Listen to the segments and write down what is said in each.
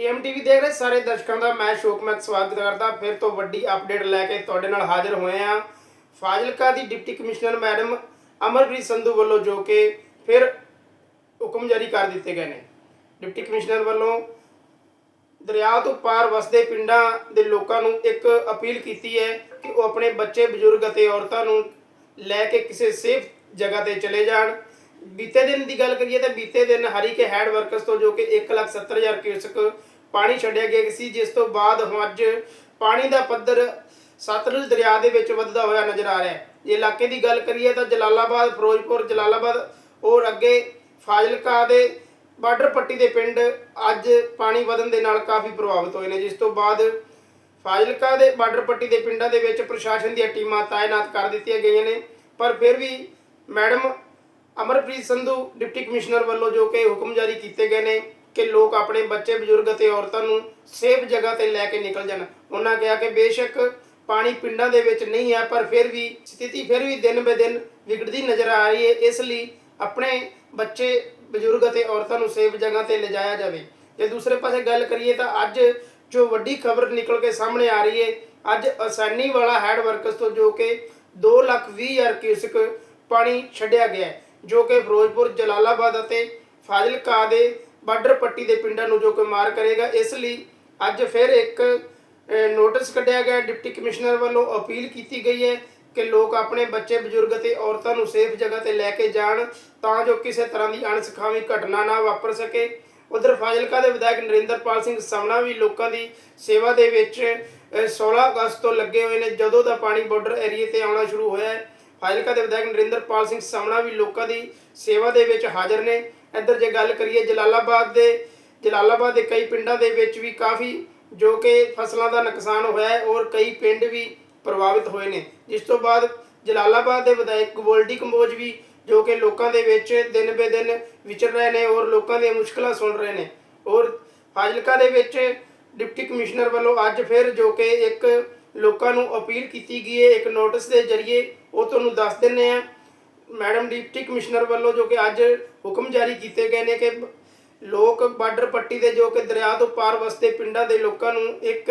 ਏਐਮਟੀਵੀ ਦੇਖ ਰਹੇ ਸਾਰੇ ਦਰਸ਼ਕਾਂ ਦਾ, ਮੈਂ ਸ਼ੋਕਮੈਕ ਸਵਾਗਤ ਕਰਦਾ। ਫਿਰ ਤੋਂ ਵੱਡੀ ਅਪਡੇਟ ਲੈ ਕੇ ਤੁਹਾਡੇ ਨਾਲ ਹਾਜ਼ਰ ਹੋਏ ਆ ਫਾਜ਼ਿਲਕਾ ਦੀ deputy commissioner madam Amarpreet Sandhu ਵੱਲੋਂ ਜੋ ਕਿ ਫਿਰ ਹੁਕਮ ਜਾਰੀ ਕਰ ਦਿੱਤੇ ਗਏ ਨੇ। ਡਿਪਟੀ ਕਮਿਸ਼ਨਰ ਵੱਲੋਂ ਦਰਿਆ ਤੋਂ ਪਾਰ ਵਸਦੇ ਪਿੰਡਾਂ ਦੇ ਲੋਕਾਂ ਨੂੰ ਇੱਕ ਅਪੀਲ ਕੀਤੀ ਹੈ ਕਿ ਉਹ ਆਪਣੇ ਬੱਚੇ, ਬਜ਼ੁਰਗ ਅਤੇ ਔਰਤਾਂ ਨੂੰ ਲੈ ਕੇ ਕਿਸੇ ਸੇਫ ਜਗ੍ਹਾ ਤੇ ਚਲੇ ਜਾਣ। ਬੀਤੇ ਦਿਨ ਦੀ ਗੱਲ ਕਰੀਏ ਤਾਂ ਬੀਤੇ ਦਿਨ ਹਰੀਕੇ ਹੈਡ ਵਰਕਰਸ ਤੋਂ ਜੋ ਕਿ 170000 ਕਿਊਸਕ ਪਾਣੀ ਛੱਡਿਆ ਗਿਆ ਸੀ, ਜਿਸ ਤੋਂ ਬਾਅਦ ਹੁਣ ਅੱਜ ਪਾਣੀ ਦਾ ਪੱਧਰ ਸਤਲੁਜ ਦਰਿਆ ਦੇ ਵਿੱਚ ਵੱਧਦਾ ਹੋਇਆ ਨਜ਼ਰ ਆ ਰਿਹਾ ਹੈ। ਜੇ ਇਲਾਕੇ ਦੀ ਗੱਲ ਕਰੀਏ ਤਾਂ ਜਲਾਲਾਬਾਦ, ਫਿਰੋਜ਼ਪੁਰ, ਜਲਾਲਾਬਾਦ ਔਰ ਅੱਗੇ ਫਾਜ਼ਿਲਕਾ ਦੇ ਬਾਰਡਰ ਪੱਟੀ ਦੇ ਪਿੰਡ ਅੱਜ ਪਾਣੀ ਵਧਣ ਦੇ ਨਾਲ ਕਾਫੀ ਪ੍ਰਭਾਵਿਤ ਹੋਏ ਨੇ, ਜਿਸ ਤੋਂ ਬਾਅਦ ਫਾਜ਼ਿਲਕਾ ਦੇ ਬਾਰਡਰ ਪੱਟੀ ਦੇ ਪਿੰਡਾਂ ਦੇ ਵਿੱਚ ਪ੍ਰਸ਼ਾਸਨ ਦੀਆਂ ਟੀਮਾਂ ਤਾਇਨਾਤ ਕਰ ਦਿੱਤੀਆਂ ਗਈਆਂ ਨੇ। ਪਰ ਫਿਰ ਵੀ madam Amarpreet Sandhu, deputy commissioner ਵੱਲੋਂ ਜੋ ਕਿ ਹੁਕਮ ਜਾਰੀ ਕੀਤੇ ਗਏ ਨੇ ਕਿ ਲੋਕ ਆਪਣੇ ਬੱਚੇ, ਬਜ਼ੁਰਗ ਅਤੇ ਔਰਤਾਂ ਨੂੰ ਸੇਫ ਜਗ੍ਹਾ ਤੇ ਲੈ ਕੇ ਨਿਕਲ ਜਾਣ। ਉਹਨਾਂ ਕਿਹਾ ਕਿ ਬੇਸ਼ੱਕ ਪਾਣੀ ਪਿੰਡਾਂ ਦੇ ਵਿੱਚ ਨਹੀਂ ਹੈ, ਪਰ ਫਿਰ ਵੀ ਸਥਿਤੀ ਫਿਰ ਵੀ ਦਿਨ ਬੇ ਦਿਨ ਵਿਗੜਦੀ ਨਜ਼ਰ ਆ ਰਹੀ ਹੈ। ਇਸ ਲਈ ਆਪਣੇ ਬੱਚੇ, ਬਜ਼ੁਰਗ ਅਤੇ ਔਰਤਾਂ ਨੂੰ ਸੇਫ ਜਗ੍ਹਾ ਤੇ ਲਿਜਾਇਆ ਜਾਵੇ। ਜੇ ਦੂਸਰੇ ਪਾਸੇ ਗੱਲ ਕਰੀਏ ਤਾਂ ਅੱਜ ਜੋ ਵੱਡੀ ਖਬਰ ਨਿਕਲ ਕੇ ਸਾਹਮਣੇ ਆ ਰਹੀ ਹੈ, ਅੱਜ ਅਸਾਨੀ ਵਾਲਾ ਹੈਡ ਵਰਕਸ ਤੋਂ ਜੋ ਕਿ 2 ਲੱਖ 20 ਹਜ਼ਾਰ ਕਿਊਸਕ ਪਾਣੀ ਛੱਡਿਆ ਗਿਆ ਜੋ ਕਿ ਫਿਰੋਜ਼ਪੁਰ, ਜਲਾਲਾਬਾਦ ਅਤੇ ਫਾਜ਼ਿਲਕਾ ਦੇ ਬਾਰਡਰ ਪੱਟੀ ਦੇ ਪਿੰਡਾਂ ਨੂੰ ਜੋ ਕਿ ਮਾਰ ਕਰੇਗਾ ਇਸ ਲਈ ਅੱਜ ਫਿਰ ਇੱਕ ਨੋਟਿਸ ਕੱਢਿਆ ਗਿਆ ਡਿਪਟੀ ਕਮਿਸ਼ਨਰ ਵੱਲੋਂ ਅਪੀਲ ਕੀਤੀ ਗਈ ਹੈ ਕਿ ਲੋਕ ਆਪਣੇ ਬੱਚੇ ਬਜ਼ੁਰਗ ਅਤੇ ਔਰਤਾਂ ਨੂੰ ਸੇਫ ਜਗ੍ਹਾ ਤੇ ਲੈ ਕੇ ਜਾਣ ਤਾਂ ਜੋ ਕਿਸੇ ਤਰ੍ਹਾਂ ਦੀ ਅਣਸਖਾਵੀ ਘਟਨਾ ਨਾ ਵਾਪਰ ਸਕੇ। ਉਧਰ ਫਾਜ਼ਿਲਕਾ ਦੇ ਵਿਧਾਇਕ ਨਰਿੰਦਰਪਾਲ ਸਿੰਘ ਸਮਣਾ ਵੀ ਲੋਕਾਂ ਦੀ ਸੇਵਾ ਦੇ ਵਿੱਚ ਅਹ, 16 ਅਗਸਤ ਤੋਂ ਲੱਗੇ ਹੋਏ ਨੇ ਜਦੋਂ ਦਾ ਪਾਣੀ ਬਾਰਡਰ ਏਰੀਏ ਤੇ ਆਉਣਾ ਸ਼ੁਰੂ ਹੋਇਆ ਹੈ। ਫਾਜ਼ਿਲਕਾ ਦੇ ਵਿਧਾਇਕ ਨਰਿੰਦਰਪਾਲ ਸਿੰਘ ਸਮਣਾ ਵੀ ਲੋਕਾਂ ਦੀ ਸੇਵਾ ਦੇ ਵਿੱਚ ਹਾਜ਼ਰ ਨੇ। ਇੱਧਰ ਜੇ ਗੱਲ ਕਰੀਏ ਜਲਾਲਾਬਾਦ ਦੇ ਜਲਾਲਾਬਾਦ ਦੇ ਕਈ ਪਿੰਡਾਂ ਦੇ ਵਿੱਚ ਵੀ ਕਾਫੀ ਜੋ ਕਿ ਫਸਲਾਂ ਦਾ ਨੁਕਸਾਨ ਹੋਇਆ ਹੈ ਔਰ ਕਈ ਪਿੰਡ ਵੀ ਪ੍ਰਭਾਵਿਤ ਹੋਏ ਨੇ। ਜਿਸ ਤੋਂ ਬਾਅਦ ਜਲਾਲਾਬਾਦ ਦੇ ਵਿਧਾਇਕ ਗੋਲਡੀ ਕੰਬੋਜ ਵੀ ਜੋ ਕਿ ਲੋਕਾਂ ਦੇ ਵਿੱਚ ਦਿਨ ਬੇ ਦਿਨ ਵਿਚਰ ਰਹੇ ਨੇ ਔਰ ਲੋਕਾਂ ਦੀਆਂ ਮੁਸ਼ਕਲਾਂ ਸੁਣ ਰਹੇ ਨੇ। ਔਰ ਫਾਜ਼ਿਲਕਾ ਦੇ ਵਿੱਚ ਡਿਪਟੀ ਕਮਿਸ਼ਨਰ ਵੱਲੋਂ ਅੱਜ ਫਿਰ ਜੋ ਕਿ ਇੱਕ ਲੋਕਾਂ ਨੂੰ ਅਪੀਲ ਕੀਤੀ ਗਈ ਹੈ, ਇੱਕ ਨੋਟਿਸ ਦੇ ਜ਼ਰੀਏ ਉਹ ਤੁਹਾਨੂੰ ਦੱਸ ਦਿੰਨੇ ਆ ਮੈਡਮ ਡਿਪਟੀ ਕਮਿਸ਼ਨਰ ਵੱਲੋਂ ਜੋ ਕਿ ਅੱਜ ਹੁਕਮ ਜਾਰੀ ਕੀਤੇ ਗਏ ਨੇ ਕਿ ਲੋਕ ਬਾਰਡਰ ਪੱਟੀ ਦੇ ਜੋ ਕਿ ਦਰਿਆ ਤੋਂ ਪਾਰ ਵਸਦੇ ਪਿੰਡਾਂ ਦੇ ਲੋਕਾਂ ਨੂੰ ਇੱਕ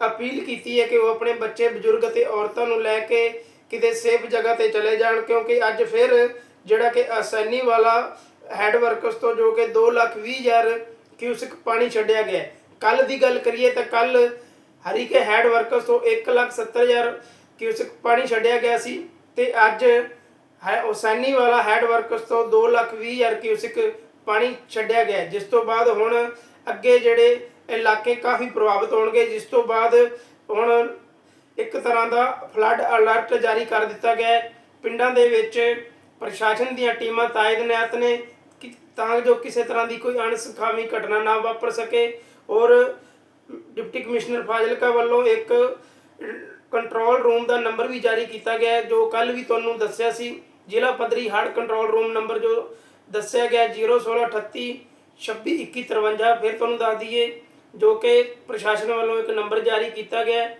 ਅਪੀਲ ਕੀਤੀ ਹੈ ਕਿ ਉਹ ਆਪਣੇ ਬੱਚੇ, ਬਜ਼ੁਰਗ ਅਤੇ ਔਰਤਾਂ ਨੂੰ ਲੈ ਕੇ ਕਿਤੇ ਸੇਫ ਜਗ੍ਹਾ ਤੇ ਚਲੇ ਜਾਣ, ਕਿਉਂਕਿ ਅੱਜ ਫਿਰ ਜਿਹੜਾ ਕਿ ਆਸਾਨੀ ਵਾਲਾ ਹੈਡ ਵਰਕਰਸ ਤੋਂ ਜੋ ਕਿ 2 ਲੱਖ 20 ਹਜ਼ਾਰ ਕਿਊਸਿਕ ਪਾਣੀ ਛੱਡਿਆ ਗਿਆ ਕੱਲ ਦੀ ਗੱਲ ਕਰੀਏ ਤਾਂ ਕੱਲ ਹਰੀਕੇ ਹੈਡ ਵਰਕਰਸ ਤੋਂ 1 ਲੱਖ 70 ਹਜ਼ਾਰ ਕਿਊਸਿਕ ਪਾਣੀ ਛੱਡਿਆ ਗਿਆ ਸੀ ਤੇ ਅੱਜ ਹੈ ਹੁਸੈਨੀ ਵਾਲਾ ਹੈਡ ਵਰਕਰਸ ਤੋਂ 2 ਲੱਖ 20 ਹਜ਼ਾਰ ਕਿਊਸਿਕ ਪਾਣੀ ਛੱਡਿਆ ਗਿਆ ਜਿਸ ਤੋਂ ਬਾਅਦ ਹੁਣ ਅੱਗੇ ਜਿਹੜੇ ਇਲਾਕੇ ਕਾਫੀ ਪ੍ਰਭਾਵਿਤ ਹੋਣਗੇ, ਜਿਸ ਤੋਂ ਬਾਅਦ ਹੁਣ ਇੱਕ ਤਰ੍ਹਾਂ ਦਾ ਫਲੱਡ ਅਲਰਟ ਜਾਰੀ ਕਰ ਦਿੱਤਾ ਗਿਆ ਪਿੰਡਾਂ ਦੇ ਵਿੱਚ ਪ੍ਰਸ਼ਾਸਨ ਦੀਆਂ ਟੀਮਾਂ ਤਾਇਦਨਾਤ ਨੇ ਕਿ ਤਾਂ ਜੋ ਕਿਸੇ ਤਰ੍ਹਾਂ ਦੀ ਕੋਈ ਅਣਸੁਖਾਵੀ ਘਟਨਾ ਨਾ ਵਾਪਰ ਸਕੇ। ਔਰ ਡਿਪਟੀ ਕਮਿਸ਼ਨਰ ਫਾਜ਼ਿਲਕਾ ਵੱਲੋਂ ਇੱਕ ਕੰਟਰੋਲ ਰੂਮ ਦਾ ਨੰਬਰ ਵੀ ਜਾਰੀ ਕੀਤਾ ਗਿਆ ਹੈ, ਜੋ ਕੱਲ ਵੀ ਤੁਹਾਨੂੰ ਦੱਸਿਆ ਸੀ ਜ਼ਿਲ੍ਹਾ ਪੱਧਰੀ ਹੜ੍ਹ ਕੰਟਰੋਲ ਰੂਮ ਨੰਬਰ ਜੋ ਦੱਸਿਆ ਗਿਆ 01638 262153 ਫਿਰ ਤੁਹਾਨੂੰ ਦੱਸ ਦਈਏ ਜੋ ਕਿ ਪ੍ਰਸ਼ਾਸਨ ਵੱਲੋਂ ਇੱਕ ਨੰਬਰ ਜਾਰੀ ਕੀਤਾ ਗਿਆ ਹੈ।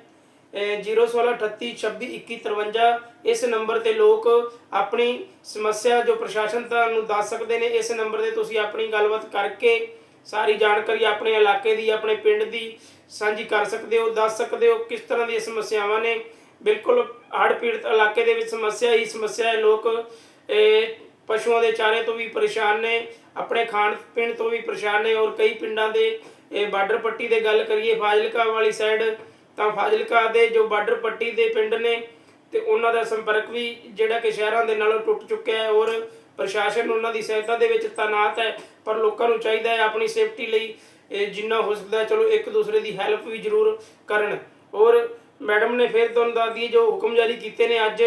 ਅਹ 01638262153 ਇਸ ਨੰਬਰ ਤੇ ਲੋਕ ਆਪਣੀ ਸਮੱਸਿਆ ਜੋ ਪ੍ਰਸ਼ਾਸਨ ਤੁਹਾਨੂੰ ਦੱਸ ਸਕਦੇ ਨੇ ਇਸ ਨੰਬਰ ਤੇ ਤੁਸੀਂ ਆਪਣੀ ਗੱਲਬਾਤ ਕਰਕੇ ਸਾਰੀ ਜਾਣਕਾਰੀ ਆਪਣੇ ਇਲਾਕੇ ਦੀ, ਆਪਣੇ ਪਿੰਡ ਦੀ ਸਾਂਝੀ ਕਰ ਸਕਦੇ ਹੋ, ਦੱਸ ਸਕਦੇ ਹੋ ਕਿਸ ਤਰ੍ਹਾਂ ਦੀਆਂ ਸਮੱਸਿਆਵਾਂ ਨੇ। ਬਿਲਕੁਲ ਹੜ੍ਹ ਪੀੜਤ ਇਲਾਕੇ ਦੇ ਵਿੱਚ ਸਮੱਸਿਆ ਹੀ ਸਮੱਸਿਆ ਹੈ। ਲੋਕ ਪਸ਼ੂਆਂ ਦੇ ਚਾਰੇ ਤੋਂ ਵੀ ਪਰੇਸ਼ਾਨ ਨੇ, ਆਪਣੇ ਖਾਣ ਪੀਣ ਤੋਂ ਵੀ ਪਰੇਸ਼ਾਨ ਨੇ ਔਰ ਕਈ ਪਿੰਡਾਂ ਦੇ, ਇਹ ਬਾਰਡਰ ਪੱਟੀ ਦੇ ਗੱਲ ਕਰੀਏ, ਫਾਜ਼ਿਲਕਾ ਵਾਲੀ ਸਾਈਡ, ਤਾਂ ਫਾਜ਼ਿਲਕਾ ਦੇ ਜੋ ਬਾਰਡਰ ਪੱਟੀ ਦੇ ਪਿੰਡ ਨੇ, ਤੇ ਉਹਨਾਂ ਦਾ ਸੰਪਰਕ ਵੀ ਜਿਹੜਾ ਕਿ ਸ਼ਹਿਰਾਂ ਦੇ ਨਾਲੋਂ ਟੁੱਟ ਚੁੱਕਿਆ ਹੈ ਔਰ ਪ੍ਰਸ਼ਾਸਨ ਉਹਨਾਂ ਦੀ ਸਹਾਇਤਾ ਦੇ ਵਿੱਚ ਤਾਇਨਾਤ ਹੈ, ਪਰ ਲੋਕਾਂ ਨੂੰ ਚਾਹੀਦਾ ਹੈ ਆਪਣੀ ਸੇਫਟੀ ਲਈ ਜਿੰਨਾ ਹੋ ਸਕਦਾ ਚਲੋ ਇੱਕ ਦੂਸਰੇ ਦੀ ਹੈਲਪ ਵੀ ਜ਼ਰੂਰ ਕਰਨ। ਔਰ ਮੈਡਮ ਨੇ ਫਿਰ ਤੁਹਾਨੂੰ ਦੱਸ ਦਈਏ, ਜੋ ਹੁਕਮ ਜਾਰੀ ਕੀਤੇ ਨੇ ਅੱਜ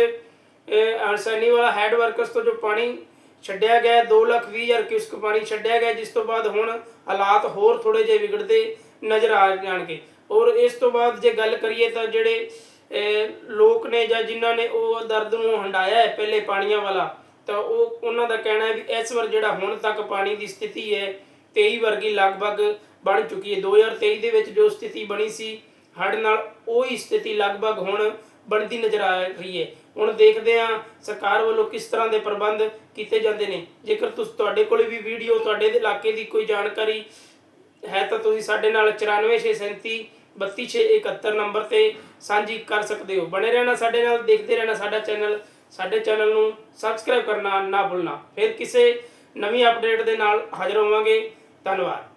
ਅਰਸਾਨੀ ਵਾਲਾ ਹੈਡ ਵਰਕਰਸ ਤੋਂ ਜੋ ਪਾਣੀ ਛੱਡਿਆ ਗਿਆ 2 ਲੱਖ 20 ਹਜ਼ਾਰ ਕਿਊਸਕ ਪਾਣੀ ਛੱਡਿਆ ਗਿਆ ਜਿਸ ਤੋਂ ਬਾਅਦ ਹੁਣ ਹਾਲਾਤ ਹੋਰ ਥੋੜੇ ਜਿਹੇ ਵਿਗੜਦੇ ਨਜ਼ਰ ਆ ਜਾਣਗੇ। ਔਰ ਇਸ ਤੋਂ ਬਾਅਦ ਜੇ ਗੱਲ ਕਰੀਏ ਤਾਂ ਜਿਹੜੇ ਲੋਕ ਨੇ ਜਾਂ ਜਿਨ੍ਹਾਂ ਨੇ ਉਹ ਦਰਦ ਨੂੰ ਹੰਡਾਇਆ ਹੈ, ਪਹਿਲੇ ਪਾਣੀਆਂ ਵਾਲਾ ਤਾਂ ਉਹ, ਉਹਨਾਂ ਦਾ ਕਹਿਣਾ ਹੈ ਵੀ ਇਸ ਵਾਰ ਜਿਹੜਾ ਹੁਣ ਤੱਕ ਪਾਣੀ ਦੀ ਸਥਿਤੀ ਹੈ 23 ਵਰਗੀ ਲਗਭਗ ਬਣ ਚੁੱਕੀ ਹੈ। 2023 ਦੇ ਵਿੱਚ ਜੋ ਸਥਿਤੀ ਬਣੀ ਸੀ ਹੜ੍ਹ ਨਾਲ ਉਹੀ ਸਥਿਤੀ ਲਗਭਗ ਹੁਣ ਬਣਦੀ ਨਜ਼ਰ ਆ ਰਹੀ ਹੈ। ਹੁਣ ਦੇਖਦੇ ਹਾਂ ਸਰਕਾਰ ਵੱਲੋਂ ਕਿਸ ਤਰ੍ਹਾਂ ਦੇ ਪ੍ਰਬੰਧ ਕੀਤੇ ਜਾਂਦੇ ਨੇ। ਜੇਕਰ ਤੁਸੀਂ, ਤੁਹਾਡੇ ਕੋਲੇ ਵੀ ਵੀਡੀਓ, ਤੁਹਾਡੇ ਦੇ ਇਲਾਕੇ ਦੀ ਕੋਈ ਜਾਣਕਾਰੀ ਹੈ ਤਾਂ ਤੁਸੀਂ ਸਾਡੇ ਨਾਲ 94637 32671 ਨੰਬਰ ਤੇ ਸਾਂਝੀ ਕਰ ਸਕਦੇ ਹੋ। ਬਣੇ ਰਹਿਣਾ ਸਾਡੇ ਨਾਲ, ਦੇਖਦੇ ਰਹਿਣਾ ਸਾਡਾ ਚੈਨਲ ਸਾਡੇ ਚੈਨਲ ਨੂੰ ਸਬਸਕ੍ਰਾਈਬ ਕਰਨਾ ਨਾ ਭੁੱਲਣਾ। ਫਿਰ ਕਿਸੇ ਨਵੀਂ ਅਪਡੇਟ ਦੇ ਨਾਲ ਹਾਜ਼ਰ ਹੋਵਾਂਗੇ। ਧੰਨਵਾਦ।